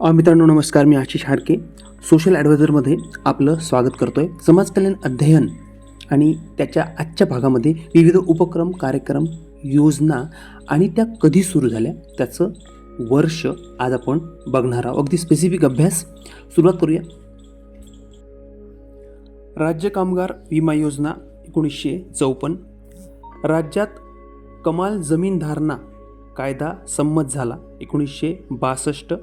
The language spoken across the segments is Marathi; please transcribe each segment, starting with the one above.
अ, मित्रांनो नमस्कार मी आशिष हाडके. सोशल ॲडवायझरमध्ये आपलं स्वागत करतो आहे समाजकल्याण अध्ययन आणि त्याच्या आजच्या भागामध्ये विविध उपक्रम कार्यक्रम योजना आणि त्या कधी सुरू झाल्या त्याचं वर्ष आज आपण बघणार आहोत. अगदी स्पेसिफिक अभ्यास सुरुवात करूया. राज्य कामगार विमा योजना एकोणीसशे चौपन्न. राज्यात कमाल जमीन धारणा कायदा संमत झाला एकोणीसशे बासष्ट.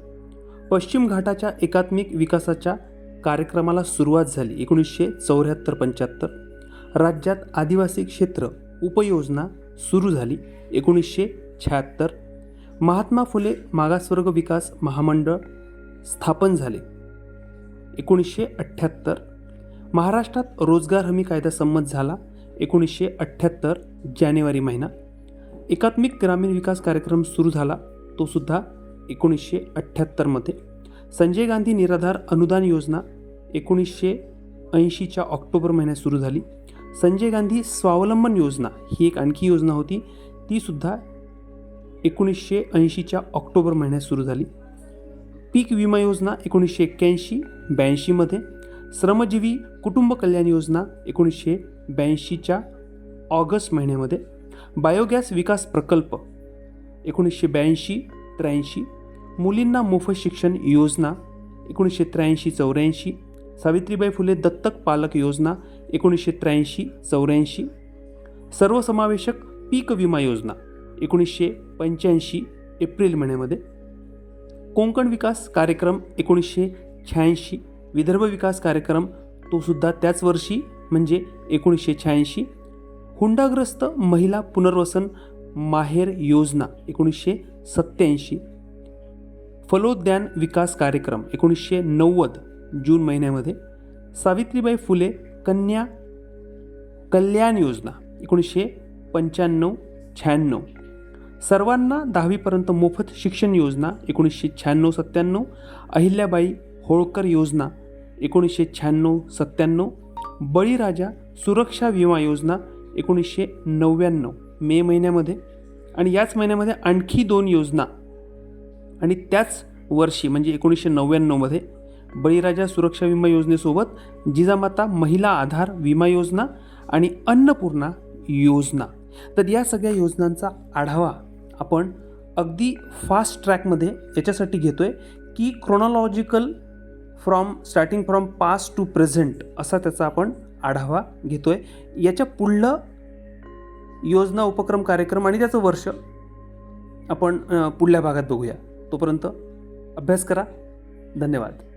पश्चिम घाटाच्या एकात्मिक विकासाच्या कार्यक्रमाला सुरुवात झाली एकोणीसशे चौऱ्याहत्तर पंच्याहत्तर. राज्यात आदिवासी क्षेत्र उपयोजना सुरू झाली एकोणीसशे शहात्तर. महात्मा फुले मागासवर्ग विकास महामंडळ स्थापन झाले एकोणीसशे अठ्ठ्याहत्तर. महाराष्ट्रात रोजगार हमी कायदा संमत झाला एकोणीसशे अठ्ठ्याहत्तर जानेवारी महिना. एकात्मिक ग्रामीण विकास कार्यक्रम सुरू झाला तो सुद्धा एकोणीसशे अठ्ठ्याहत्तरमध्ये संजय गांधी निराधार अनुदान योजना एकोणीसशे ऐंशीच्या ऑक्टोबर महिन्यात सुरू झाली. संजय गांधी स्वावलंबन योजना ही एक आणखी योजना होती. तीसुद्धा एकोणीसशे ऐंशीच्या ऑक्टोबर महिन्यात सुरू झाली. पीक विमा योजना एकोणीसशे एक्क्याऐंशी ब्याऐंशीमध्ये श्रमजीवी कुटुंब कल्याण योजना एकोणीसशे ब्याऐंशीच्या ऑगस्ट महिन्यामध्ये बायोगॅस विकास प्रकल्प एकोणीसशे ब्याऐंशी त्र्याऐंशी मुलींना मोफत शिक्षण योजना एकोणीसशे त्र्याऐंशी चौऱ्याऐंशी. सावित्रीबाई फुले दत्तक पालक योजना एकोणीसशे त्र्याऐंशी चौऱ्याऐंशी. सर्वसमावेशक पीक विमा योजना एकोणीसशे पंच्याऐंशी एप्रिल महिन्यामध्ये. कोंकण विकास कार्यक्रम एकोणीसशे शहाऐंशी विदर्भ विकास कार्यक्रम तो सुद्धा त्याच वर्षी म्हणजे एकोणीसशे शहाऐंशी हुंडाग्रस्त महिला पुनर्वसन माहेर योजना एकोणीसशे सत्त्याऐंशी. फलोद्यान विकास कार्यक्रम एकोणीसशे नव्वद जून महिन्यामध्ये सावित्रीबाई फुले कन्या कल्याण योजना एकोणीसशे पंच्याण्णव शहाण्णव सर्वांना दहावीपर्यंत मोफत शिक्षण योजना एकोणीसशे शहाण्णव सत्त्याण्णव. अहिल्याबाई होळकर योजना एकोणीसशे शहाण्णव सत्त्याण्णव. बळीराजा सुरक्षा विमा योजना एकोणीसशे नव्याण्णव मे महिन्यामध्ये. आणि याच महिन्यामध्ये आणखी दोन योजना आणि त्याच वर्षी म्हणजे एकोणीसशे नव्याण्णवमध्ये बळीराजा सुरक्षा विमा योजनेसोबत जिजामाता महिला आधार विमा योजना आणि अन्नपूर्णा योजना. तर या सगळ्या योजनांचा आढावा आपण अगदी फास्ट ट्रॅकमध्ये याच्यासाठी घेतो आहे की chronological from starting from past to present असा त्याचा आपण आढावा घेतो आहे याच्या पुढलं योजना उपक्रम कार्यक्रम आणि त्याचं वर्ष आपण पुढल्या भागात बघूया. तोपर्यंत अभ्यास करा. धन्यवाद.